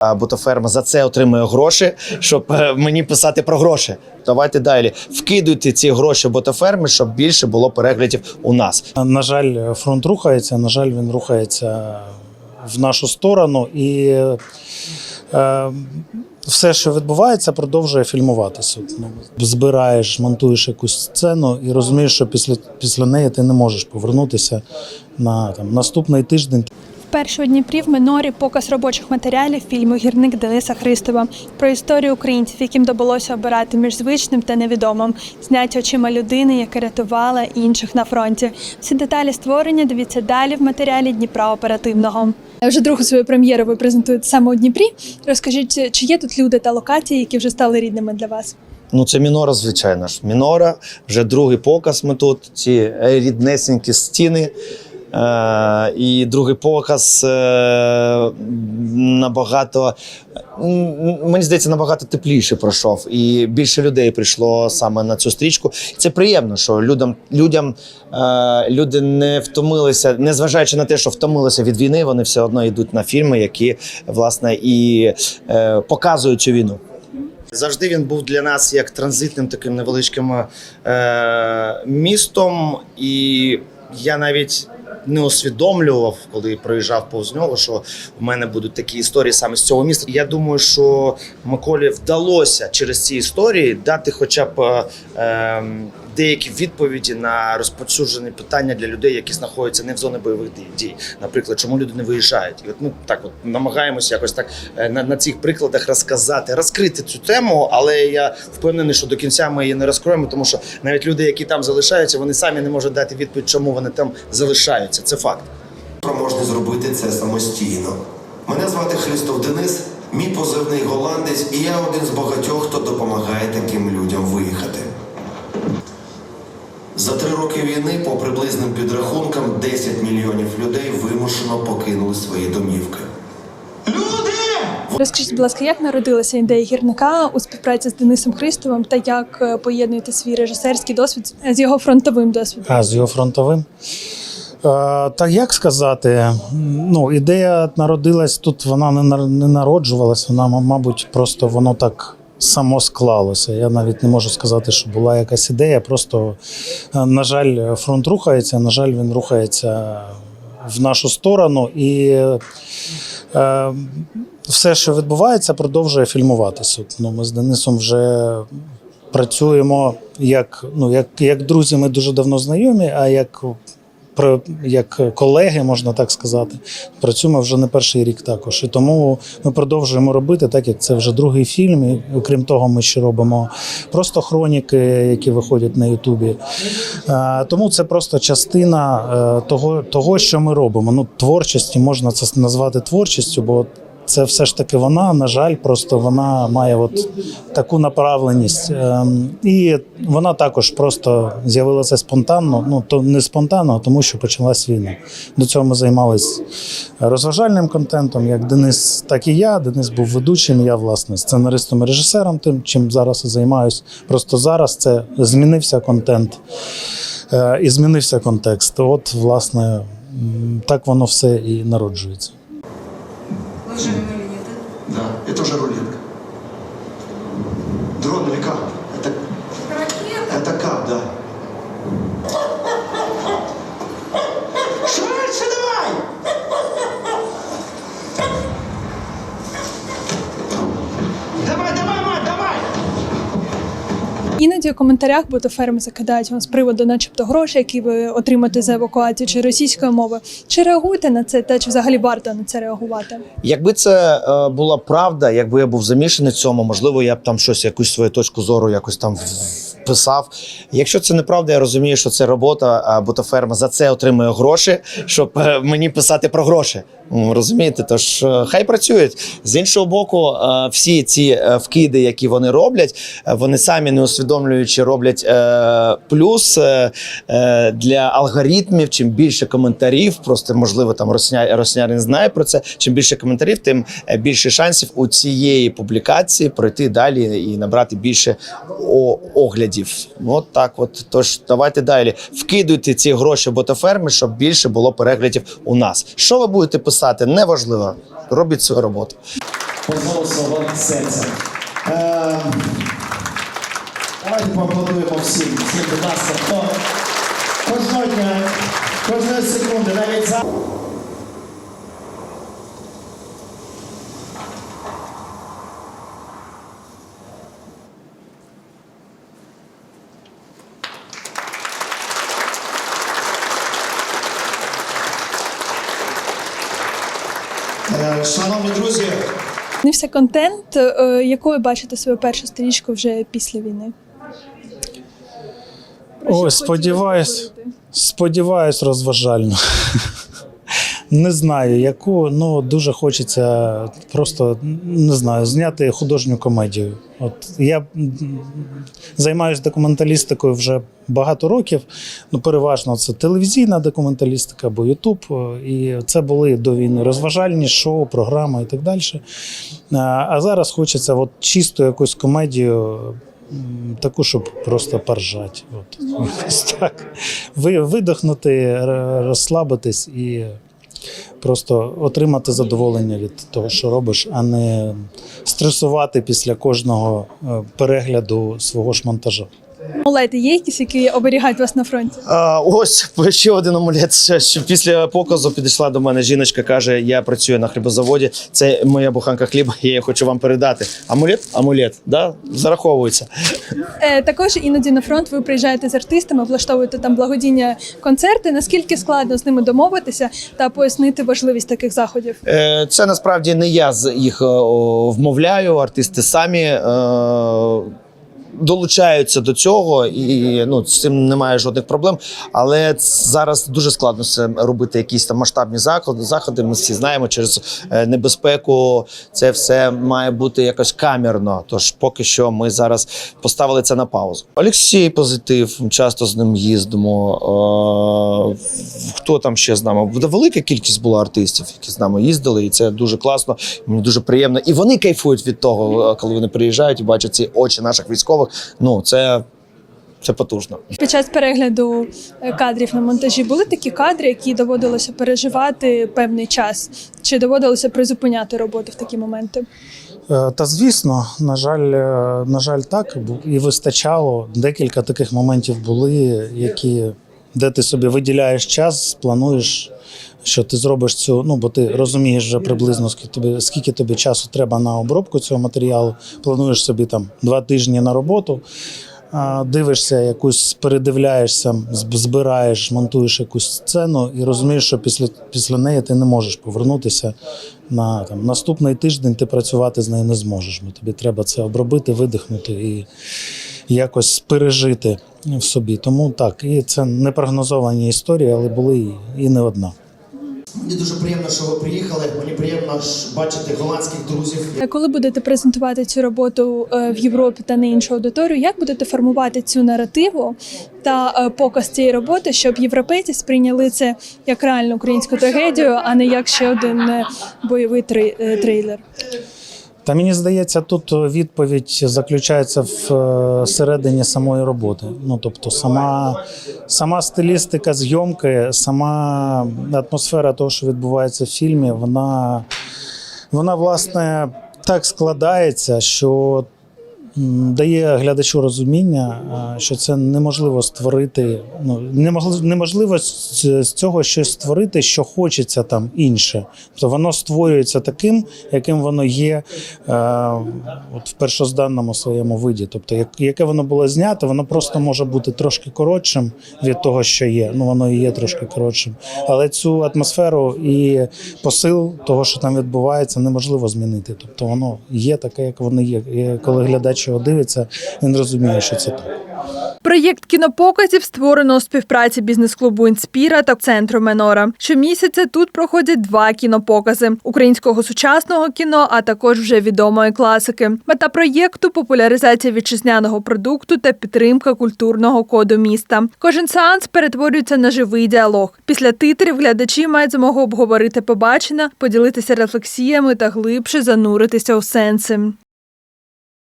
А Бутаферма за це отримує гроші, щоб е, мені писати про гроші. Давайте далі. Вкидуйте ці гроші в ботаферми, щоб більше було переглядів у нас. На жаль, фронт рухається. На жаль, він рухається в нашу сторону, і е, все, що відбувається, продовжує фільмуватися. Ну, збираєш, монтуєш якусь сцену і розумієш, що після, після неї ти не можеш повернутися на там, наступний тиждень. Вперше у Дніпрі в минорі показ робочих матеріалів фільму Гірник Дениса Христова про історію українців, яким довелося обирати між звичним та невідомим, зняті очима людини, яка рятувала інших на фронті. Всі деталі створення дивіться далі в матеріалі Дніпра оперативного. Вже другу свою прем'єру ви презентуєте саме у Дніпрі. Розкажіть, чи є тут люди та локації, які вже стали рідними для вас? Ну, це Мінора, звичайно ж. Мінора, вже другий показ. Ми тут, ці е, ріднесенькі стіни. Е, і другий показ е, набагато, мені здається, набагато тепліше пройшов. І більше людей прийшло саме на цю стрічку. Це приємно, що людям, людям е, люди не втомилися, незважаючи на те, що втомилися від війни, вони все одно йдуть на фільми, які власне і показують цю війну. Завжди він був для нас як транзитним таким невеличким е, містом, і я навіть не усвідомлював, коли проїжджав повз нього, що в мене будуть такі історії саме з цього міста. Я думаю, що Миколі вдалося через ці історії дати хоча б е, е, деякі відповіді на розповсюджені питання для людей, які знаходяться не в зоні бойових дій- дій. Наприклад, чому люди не виїжджають? І от ми так от намагаємося якось так е, на, на цих прикладах розказати, розкрити цю тему, але я впевнений, що до кінця ми її не розкроємо, тому що навіть люди, які там залишаються, вони самі не можуть дати відповідь, чому вони там залишаються. Це факт. Спроможні зробити це самостійно. Мене звати Христов Денис, мій позивний голландець, і я один з багатьох, хто допомагає таким людям виїхати. За три роки війни, по приблизним підрахункам, 10 мільйонів людей вимушено покинули свої домівки. Розкажіть, будь ласка, як народилася ідея гірника у співпраці з Денисом Христовим та як е, поєднуєте свій режисерський досвід з його фронтовим досвідом? А з його фронтовим. Е, Та як сказати, ну, ідея народилась тут, вона не народжувалась, вона, мабуть, просто воно так само склалося. Я навіть не можу сказати, що була якась ідея. Просто, е, на жаль, фронт рухається, на жаль, він рухається в нашу сторону. І е, все, що відбувається, продовжує фільмуватися. Ну, ми з Денисом вже працюємо як, ну, як, як друзі, ми дуже давно знайомі, а як, як колеги, можна так сказати, працюємо вже не перший рік також. І тому ми продовжуємо робити, так як це вже другий фільм. І, окрім того, ми ще робимо просто хроніки, які виходять на Ютубі. Е, Тому це просто частина е, того, того, що ми робимо. Ну, творчості можна це назвати творчістю, бо це все ж таки вона, на жаль, просто вона має от таку направленість. Ем, І вона також просто з'явилася спонтанно. Ну то не спонтанно, а тому що почалась війна. До цього ми займалися розважальним контентом, як Денис, так і я. Денис був ведучим. Я власне сценаристом і режисером, тим чим зараз і займаюсь. Просто зараз це змінився контент е, і змінився контекст. От, власне, так воно все і народжується. Вы живем или нет? Да, это уже рулетка. Дрон или кап? Это, это кап, да. Іноді у коментарях бо ферми закидають вам з приводу, начебто, грошей, які ви отримаєте за евакуацію чи російської мови. Чи реагуєте на це, та чи взагалі варто на це реагувати? Якби це е, була правда, якби я був замішаний в цьому, можливо, я б там щось, якусь свою точку зору якось там вписав. Якщо це неправда, я розумію, що це робота, а бутаферма за це отримує гроші, щоб е, мені писати про гроші. Розумієте, тож е, хай працюють з іншого боку, е, всі ці вкиди, які вони роблять, вони самі не усвідомлюючи роблять плюс для алгоритмів. Чим більше коментарів, просто можливо там росня, роснярин знає про це. Чим більше коментарів, тим більше шансів у цієї публікації пройти далі і набрати більше о- оглядів. От так, от тож давайте далі. Вкидуйте ці гроші в ботаферми, щоб більше було переглядів у нас. Що ви будете писати, неважливо. Робіть свою роботу. по серця. Е, давайте поаплодуємо всім. Всім, будь ласка, хто кожного дня, кожної секунди, навіть за. Шановні друзі, Змінився контент, е, якою бачите свою першу стрічку вже після війни? Ой, сподіваюсь, сподіваюсь, розважально. Не знаю, яку, ну дуже хочеться просто не знаю, зняти художню комедію. От я займаюся документалістикою вже багато років. Ну, переважно це телевізійна документалістика або Ютуб. І це були до війни розважальні шоу, програми і так далі. А, зараз хочеться от чисту якусь комедію. Таку, щоб просто поржати. От. Ось так. Ви, видихнути, р- розслабитись і просто отримати задоволення від того, що робиш, а не стресувати після кожного е, перегляду свого ж монтажу. Амулети є якісь, які оберігають вас на фронті? А, ось ще один амулет. Що після показу підійшла до мене жіночка, каже: Я працюю на хлібозаводі. Це моя буханка хліба, я її хочу вам передати. Амулет? Амулет, да? зараховується. Е, також іноді на фронт ви приїжджаєте з артистами, влаштовуєте там благодійні концерти. Наскільки складно з ними домовитися та пояснити важливість таких заходів? Е, Це насправді не я з їх е, вмовляю. Артисти самі е, долучаються до цього, і ну з цим немає жодних проблем. Але зараз дуже складно це робити. Якісь там масштабні заходи. Заходи ми всі знаємо через е, небезпеку. Це все має бути якось камерно. Тож поки що ми зараз поставили це на паузу. Олексій позитив. Часто з ним їздимо. Е, Хто там ще з нами? Велика кількість була артистів, які з нами їздили, і це дуже класно. Мені дуже приємно. І вони кайфують від того, коли вони приїжджають і бачать ці очі наших військових. Ну це, це потужно. Під час перегляду е, кадрів на монтажі були такі кадри, які доводилося переживати певний час, чи доводилося призупиняти роботу в такі моменти? Е, Та звісно, на жаль, е, на жаль, так і вистачало. Декілька таких моментів були, які де ти собі виділяєш час, плануєш, що ти зробиш цю. Ну бо ти розумієш вже приблизно скільки тобі, скільки тобі часу треба на обробку цього матеріалу. Плануєш собі там два тижні на роботу. Дивишся, якусь передивляєшся, збираєш, монтуєш якусь сцену і розумієш, що після, після неї ти не можеш повернутися на там, наступний тиждень. Ти працювати з нею не зможеш, бо тобі треба це обробити, видихнути і якось пережити в собі. Тому так, і це непрогнозовані історії, але були і, і не одна. Мені дуже приємно, що ви приїхали. Мені приємно бачити голландських друзів. А Коли будете презентувати цю роботу е, в Європі та на іншу аудиторію, як будете формувати цю наративу та е, показ цієї роботи, щоб європейці сприйняли це як реальну українську трагедію, а не як ще один е, бойовий е, трейлер? Та мені здається, тут відповідь заключається в е, середині самої роботи. Ну тобто, сама, сама стилістика зйомки, сама атмосфера того, що відбувається в фільмі, вона, вона власне так складається, що дає глядачу розуміння, що це неможливо створити. Ну неможливо з, цього щось створити, що хочеться там інше. Тобто воно створюється таким, яким воно є е, от в першозданному своєму виді. Тобто, як, яке воно було знято, воно просто може бути трошки коротшим від того, що є. Ну воно і є трошки коротшим. Але цю атмосферу і посил того, що там відбувається, неможливо змінити. Тобто воно є таке, як воно є. Коли глядач його дивиться, він розуміє, що це так. Проєкт кінопоказів створено у співпраці бізнес-клубу Інспіра та центру Менора. Щомісяця тут проходять два кінопокази українського сучасного кіно, а також вже відомої класики. Мета проєкту популяризація вітчизняного продукту та підтримка культурного коду міста. Кожен сеанс перетворюється на живий діалог. Після титрів глядачі мають змогу обговорити побачене, поділитися рефлексіями та глибше зануритися у сенси.